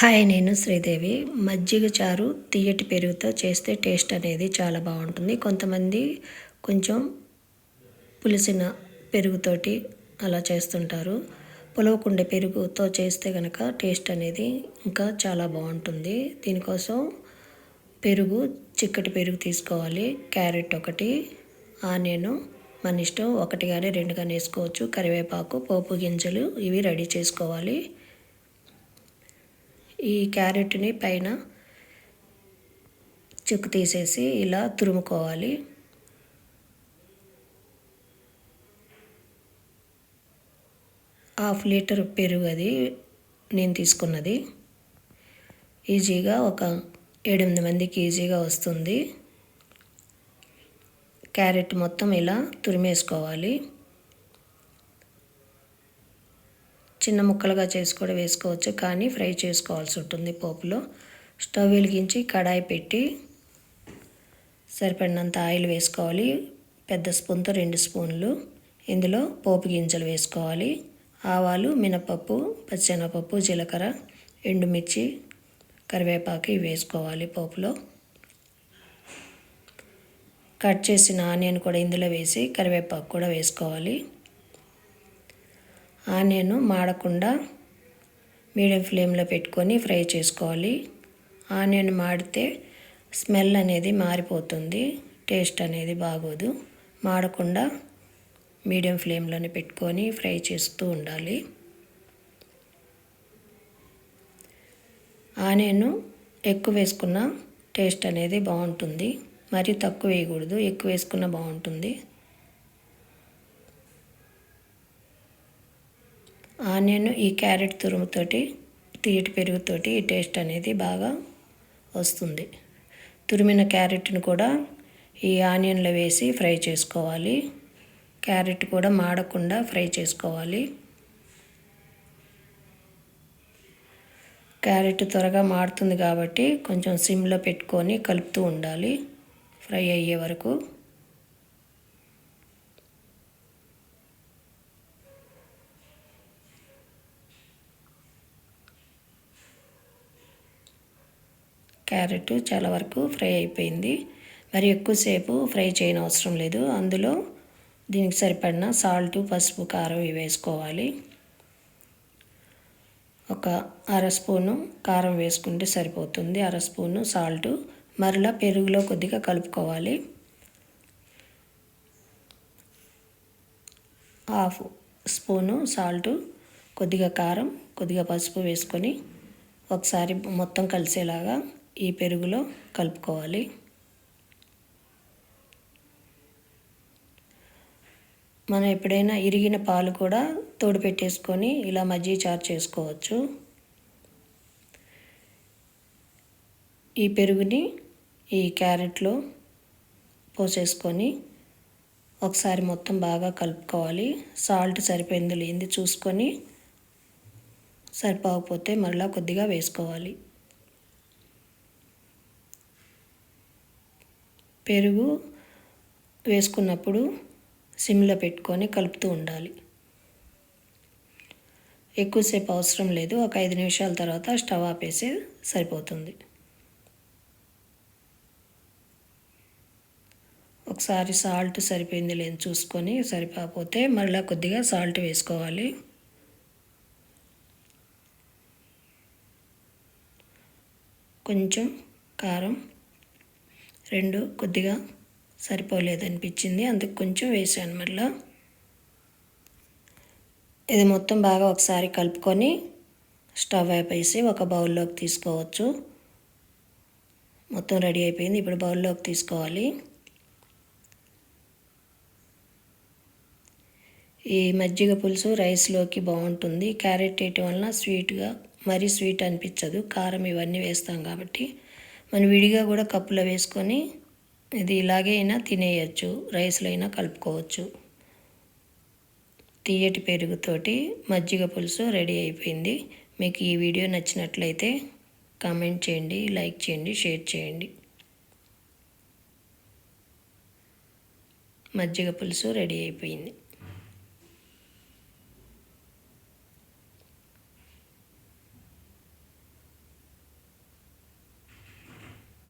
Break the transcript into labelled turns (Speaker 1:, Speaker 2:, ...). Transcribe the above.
Speaker 1: Hi నేను శ్రీదేవి. మజ్జిగ చారు తీయటి పెరుగుతో చేస్తే టేస్ట్ అనేది చాలా బాగుంటుంది. కొంతమంది కొంచెం పులిసిన పెరుగుతోటి అలా చేస్తుంటారు. పులవకుండే పెరుగుతో చేస్తే కనుక టేస్ట్ అనేది ఇంకా చాలా బాగుంటుంది. దీనికోసం పెరుగు చిక్కటి పెరుగు తీసుకోవాలి. క్యారెట్ ఒకటి ఆనియను మన ఇష్టం ఒకటి కానీ రెండు కానీ వేసుకోవచ్చు. కరివేపాకు పోపు గింజలు ఇవి రెడీ చేసుకోవాలి. ఈ క్యారెట్ని పైన చెక్కు తీసేసి ఇలా తురుముకోవాలి. హాఫ్ లీటర్ పెరుగు అది నేను తీసుకున్నది. ఈజీగా ఒక ఏడెనిమిది మందికి ఈజీగా వస్తుంది. క్యారెట్ మొత్తం ఇలా తురిమేసుకోవాలి. చిన్న ముక్కలుగా చేసి కూడా వేసుకోవచ్చు. కానీ ఫ్రై చేసుకోవాల్సి ఉంటుంది పోపులో. స్టవ్ వెలిగించి కడాయి పెట్టి సరిపడినంత ఆయిల్ వేసుకోవాలి. పెద్ద స్పూన్తో రెండు స్పూన్లు. ఇందులో పోపు గింజలు వేసుకోవాలి. ఆవాలు మినపప్పు పచ్చెనపప్పు జీలకర్ర ఎండుమిర్చి కరివేపాకు ఇవి వేసుకోవాలి పోపులో. కట్ చేసిన ఆనియన్ కూడా ఇందులో వేసి కరివేపాకు కూడా వేసుకోవాలి. ఆనియన్ మాడకుండా మీడియం ఫ్లేమ్లో పెట్టుకొని ఫ్రై చేసుకోవాలి. ఆనియన్ మాడితే స్మెల్ అనేది మారిపోతుంది టేస్ట్ అనేది బాగోదు. మాడకుండా మీడియం ఫ్లేమ్లోనే పెట్టుకొని ఫ్రై చేస్తూ ఉండాలి. ఆనియన్ ఎక్కువ వేసుకున్న టేస్ట్ అనేది బాగుంటుంది. మరి తక్కువ వేయకూడదు ఎక్కువ వేసుకున్న బాగుంటుంది. ఆనియన్ ఈ క్యారెట్ తురుముతోటి తీయటి పెరుగుతోటి ఈ టేస్ట్ అనేది బాగా వస్తుంది. తురిమిన క్యారెట్ను కూడా ఈ ఆనియన్లో వేసి ఫ్రై చేసుకోవాలి. క్యారెట్ కూడా మాడకుండా ఫ్రై చేసుకోవాలి. క్యారెట్ త్వరగా మాడుతుంది కాబట్టి కొంచెం సిమ్లో పెట్టుకొని కలుపుతూ ఉండాలి. ఫ్రై అయ్యే వరకు. క్యారెట్ చాలా వరకు ఫ్రై అయిపోయింది. మరి ఎక్కువసేపు ఫ్రై చేయని అవసరం లేదు. అందులో దీనికి సరిపడిన సాల్ట్ పసుపు కారం ఇవి వేసుకోవాలి. ఒక అర స్పూను కారం వేసుకుంటే సరిపోతుంది. అర స్పూను సాల్ట్. మరలా పెరుగులో కొద్దిగా కలుపుకోవాలి. హాఫ్ స్పూను సాల్ట్ కొద్దిగా కారం కొద్దిగా పసుపు వేసుకొని ఒకసారి మొత్తం కలిసేలాగా ఈ పెరుగులో కలుపుకోవాలి. మనం ఎప్పుడైనా ఇరిగిన పాలు కూడా తోడు పెట్టేసుకొని ఇలా మజ్జిగ చారు చేసుకోవచ్చు. ఈ పెరుగుని ఈ క్యారెట్లో పోసేసుకొని ఒకసారి మొత్తం బాగా కలుపుకోవాలి. సాల్ట్ సరిపోయింది లేనిది చూసుకొని సరిపోకపోతే మళ్ళీ కొద్దిగా వేసుకోవాలి. పెరుగు వేసుకున్నప్పుడు సిమ్లో పెట్టుకొని కలుపుతూ ఉండాలి. ఎక్కువసేపు అవసరం లేదు. ఒక ఐదు నిమిషాల తర్వాత స్టవ్ ఆపేసి సరిపోతుంది. ఒకసారి సాల్ట్ సరిపోయింది లేని చూసుకొని సరిపోతే మళ్ళీ కొద్దిగా సాల్ట్ వేసుకోవాలి. కొంచెం కారం రెండు కొద్దిగా సరిపోలేదనిపించింది. అందుకు కొంచెం వేసాను మళ్ళీ ఇది మొత్తం బాగా ఒకసారి కలుపుకొని స్టవ్ వేపేసి ఒక బౌల్లోకి తీసుకోవచ్చు. మొత్తం రెడీ అయిపోయింది. ఇప్పుడు బౌల్లోకి తీసుకోవాలి. ఈ మజ్జిగ పులుసు రైస్లోకి బాగుంటుంది. క్యారెట్ వేయటం వలన స్వీట్గా మరీ స్వీట్ అనిపించదు. కారం ఇవన్నీ వేస్తాం కాబట్టి మనం విడిగా కూడా కప్పులో వేసుకొని ఇది ఇలాగే అయినా తినేయచ్చు రైస్లో అయినా కలుపుకోవచ్చు. తీయటి పెరుగుతోటి మజ్జిగ పులుసు రెడీ అయిపోయింది. మీకు ఈ వీడియో నచ్చినట్లయితే కామెంట్ చేయండి లైక్ చేయండి షేర్ చేయండి. మజ్జిగ పులుసు రెడీ అయిపోయింది.